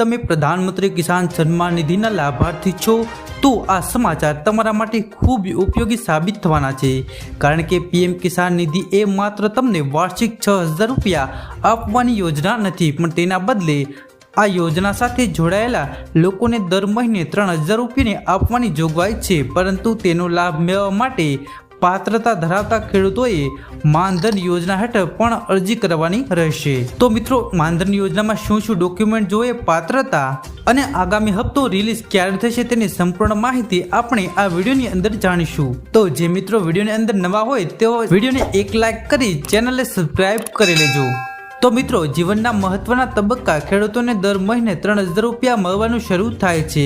તમે પ્રધાનમંત્રી કિસાન સન્માન નિધિના લાભાર્થી છો, તો આ સમાચાર તમારા માટે ખૂબ ઉપયોગી સાબિત થવાના છે. કારણ કે પીએમ કિસાન નિધિ એ માત્ર તમને વાર્ષિક છ હજાર રૂપિયા આપવાની યોજના નથી, પણ તેના બદલે આ યોજના સાથે જોડાયેલા લોકોને દર મહિને ત્રણ હજાર રૂપિયાને આપવાની જોગવાઈ છે. પરંતુ તેનો લાભ મેળવવા માટે પાત્રતા ધરાવતા ખેડૂતોએ માનધન યોજના હેઠળ પણ અરજી કરવાની રહેશે. તો મિત્રો, માનધન યોજનામાં શું શું ડોક્યુમેન્ટ જોઈએ, પાત્રતા અને આગામી હપ્તો રિલીઝ ક્યારે થશે તેની સંપૂર્ણ માહિતી આપણે આ વિડીયોની અંદર જાણીશું. તો જે મિત્રો વિડીયોની અંદર નવા હોય, તેઓ વિડીયોને એક લાઈક કરી ચેનલને સબસ્ક્રાઇબ કરી લેજો. તો મિત્રો, જીવનના મહત્વના તબક્કા ખેડૂતોને દર મહિને ત્રણ હજાર રૂપિયા મળવાનું શરૂ થાય છે.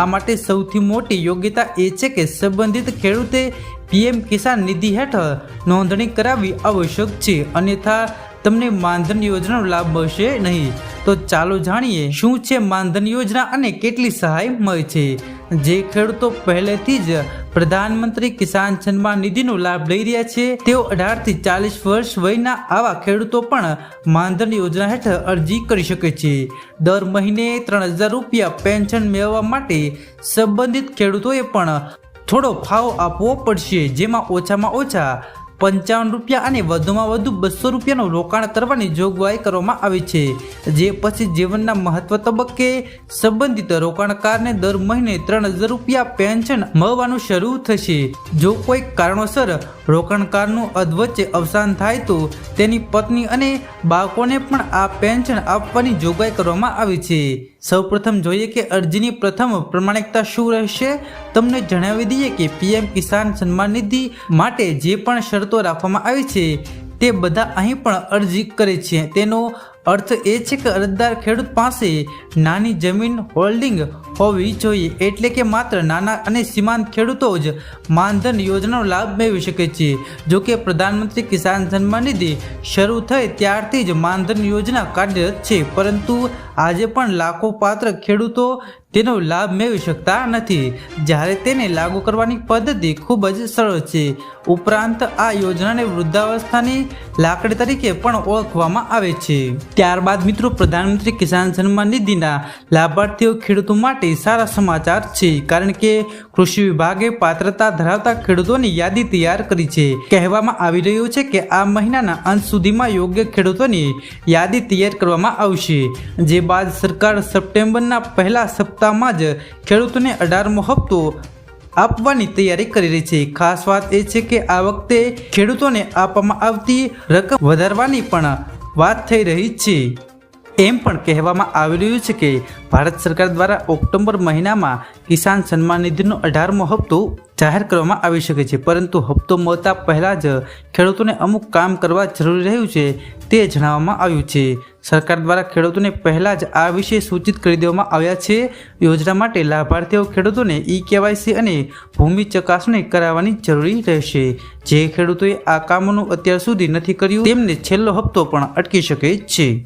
આ માટે સૌથી મોટી યોગ્યતા એ છે કે સંબંધિત ખેડૂતે પીએમ કિસાન નિધિ હેઠળ નોંધણી કરાવવી આવશ્યક છે. અન્યથા, તમને માનધન યોજનાનો લાભ મળશે નહીં. તો ચાલો જાણીએ શું છે માનધન યોજના અને કેટલી સહાય મળે છે. જે ખેડૂતો પહેલેથી જ પ્રધાનમંત્રી કિસાન સન્માન નિધિનો લાભ લઈ રહ્યા છે. તેઓ અઢારથી ચાલીસ વર્ષ વયના આવા ખેડૂતો પણ માનધન યોજના હેઠળ અરજી કરી શકે છે. દર મહિને ત્રણ હજાર રૂપિયા પેન્શન મેળવવા માટે સંબંધિત ખેડૂતોએ પણ થોડો ફાવ આપવો પડશે જેમાં ઓછામાં ઓછા પંચાવન રૂપિયા અને વધુમાં વધુ બસો રૂપિયાનું રોકાણ કરવાની જોગવાઈ કરવામાં આવી છે. જે પછી જીવનના મહત્વ તબક્કે સંબંધિત રોકાણકારને દર મહિને ત્રણ હજાર રૂપિયા પેન્શન મળવાનું શરૂ થશે. જો કોઈ કારણોસર રોકાણકારનું અધવચ્ચે અવસાન થાય તો તેની પત્ની અને બાળકોને પણ આ પેન્શન આપવાની જોગવાઈ કરવામાં આવી છે. સૌપ્રથમ જોઈએ કે અરજીની પ્રથમ પ્રમાણિકતા શું રહેશે? તમને જણાવી દઈએ કે પીએમ કિસાન સન્માન નિધિ માટે જે પણ શરતો રાખવામાં આવી છે. તે બધા અહીં પણ અરજી કરે છે. તેનો અર્થ એ છે કે અરજદાર ખેડૂત પાસે નાની જમીન હોલ્ડિંગ હોવી જોઈએ એટલે કે માત્ર નાના અને સીમાંત ખેડૂતો જ માનધન યોજનાનો લાભ મેળવી શકે છે. જો કે પ્રધાનમંત્રી કિસાન સન્માન નિધિ શરૂ થઈ ત્યારથી જ માનધન યોજના કાર્યરત છે, પરંતુ આજે પણ લાખો પાત્ર ખેડૂતો તેનો લાભ મેળવી શકતા નથી. જ્યારે તેને લાગુ કરવાની પદ્ધતિ ખૂબ જ સરળ છે. ઉપરાંત આ યોજનાને વૃદ્ધાવસ્થાની લાકડી તરીકે પણ ઓળખવામાં આવે છે. ત્યારબાદ મિત્રો, પ્રધાનમંત્રી કિસાન સન્માન નિધિના લાભાર્થીઓ ખેડૂતો માટે સારા સમાચાર છે. કારણ કે કૃષિ વિભાગે પાત્રતા ધરાવતા ખેડૂતોની યાદી તૈયાર કરી છે. કહેવામાં આવી રહ્યું છે કે આ મહિનાના અંત સુધીમાં યોગ્ય ખેડૂતોની યાદી તૈયાર કરવામાં આવશે. જે બાદ સરકાર સપ્ટેમ્બરના પહેલા સપ્તાહમાં જ ખેડૂતોને અઢારમો હપ્તો આપવાની તૈયારી કરી રહી છે. ખાસ વાત એ છે કે આ વખતે ખેડૂતોને આપવામાં આવતી રકમ વધારવાની પણ વાત થઈ રહી છે. એમ પણ કહેવામાં આવી રહ્યું છે કે ભારત સરકાર દ્વારા ઓક્ટોબર મહિનામાં કિસાન સન્માન નિધિનો અઢારમો હપ્તો જાહેર કરવામાં આવી શકે છે. પરંતુ હપ્તો મળતા પહેલાં જ ખેડૂતોને અમુક કામ કરવા જરૂરી રહ્યું છે તે જણાવવામાં આવ્યું છે. સરકાર દ્વારા ખેડૂતોને પહેલાં જ આ વિશે સૂચિત કરી દેવામાં આવ્યા છે. યોજના માટે લાભાર્થીઓ ખેડૂતોને ઈ કેવાયસી અને ભૂમિ ચકાસણી કરાવવાની જરૂરી રહેશે. જે ખેડૂતોએ આ કામોનું અત્યાર સુધી નથી કર્યું, તેમને છેલ્લો હપ્તો પણ અટકી શકે છે.